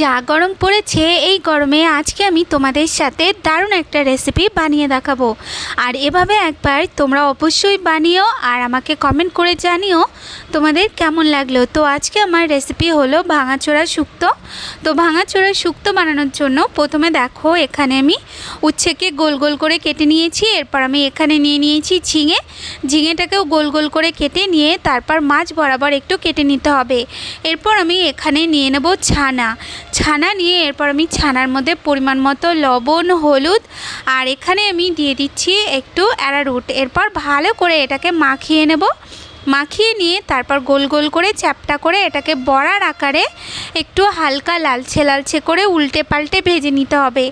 যা গরম পড়েছে, এই গরমে আজকে আমি তোমাদের সাথে দারুণ একটা রেসিপি বানিয়ে দেখাবো। আর এভাবে একবার তোমরা অবশ্যই বানিও আর আমাকে কমেন্ট করে জানিও তোমাদের কেমন লাগল। তো আজকে আমার রেসিপি হলো ভাঙাচোরা শুক্তো। তো ভাঙাচোরা শুক্তো বানানোর জন্য প্রথমে দেখো, এখানে আমি উচ্ছেকে গোল গোল করে কেটে নিয়েছি। এরপর আমি এখানে নিয়ে নিয়েছি ঝিঙে। ঝিঙেটাকেও গোল গোল করে কেটে নিয়ে তারপর মাছ বরাবর একটু কেটে নিতে হবে। এরপর আমি এখানে নিয়ে নেব ছানা। ছানা নিয়ে এরপর আমি ছানার মধ্যে পরিমাণ মতো লবণ, হলুদ আর এখানে আমি দিয়ে দিচ্ছি একটু অ্যারারুট। এরপর ভালো করে এটাকে মাখিয়ে নেব। মাখিয়ে নিয়ে তারপর গোল গোল করে চ্যাপটা করে এটাকে বড়ার আকারে একটু হালকা লালচে লালচে করে উল্টে পাল্টে ভেজে নিতে হবে।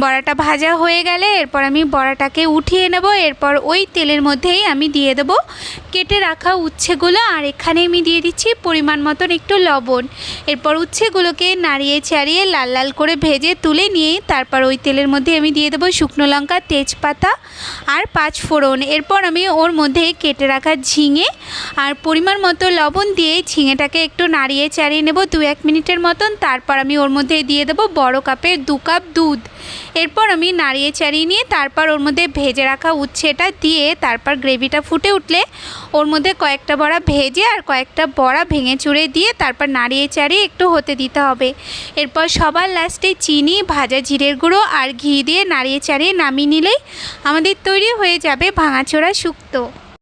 বড়াটা ভাজা হয়ে গেলে এরপর আমি বড়াটাকে উঠিয়ে নেব। এরপর ওই তেলের মধ্যেই আমি দিয়ে দেবো কেটে রাখা উচ্ছেগুলো। আর এখানে আমি দিয়ে দিচ্ছি পরিমাণ মতন একটু লবণ। এরপর উচ্ছেগুলোকে নাড়িয়ে চাড়িয়ে লাল লাল করে ভেজে তুলে নিয়ে তারপর ওই তেলের মধ্যে আমি দিয়ে দেবো শুকনো লঙ্কা, তেজপাতা আর পাঁচ ফোড়ন এরপর আমি ওর মধ্যে কেটে রাখা ঝিঙে আর পরিমাণ মতো লবণ দিয়ে ঝিঙেটাকে একটু নাড়িয়ে চাড়িয়ে নেব দু এক মিনিটের মতন। তারপর আমি ওর মধ্যে দিয়ে দেবো বড় কাপের দু কাপ দুধ। এরপর আমি নাড়িয়ে চাড়িয়ে নিয়ে তারপর ওর মধ্যে ভেজে রাখা উচ্ছেটা দিয়ে তারপর গ্রেভিটা ফুটে উঠলে ওর মধ্যে কয়েকটা বড়া ভেজে আর কয়েকটা বড়া ভেঙে চুড়ে দিয়ে তারপর নাড়িয়ে চাড়িয়ে একটু হতে দিতে হবে। এরপর সবার লাস্টে চিনি, ভাজা জিরের গুঁড়ো আর ঘি দিয়ে নাড়িয়ে চাড়িয়ে নামিয়ে নিলেই আমাদের তৈরি হয়ে যাবে ভাঙাচোরা শুক্তো।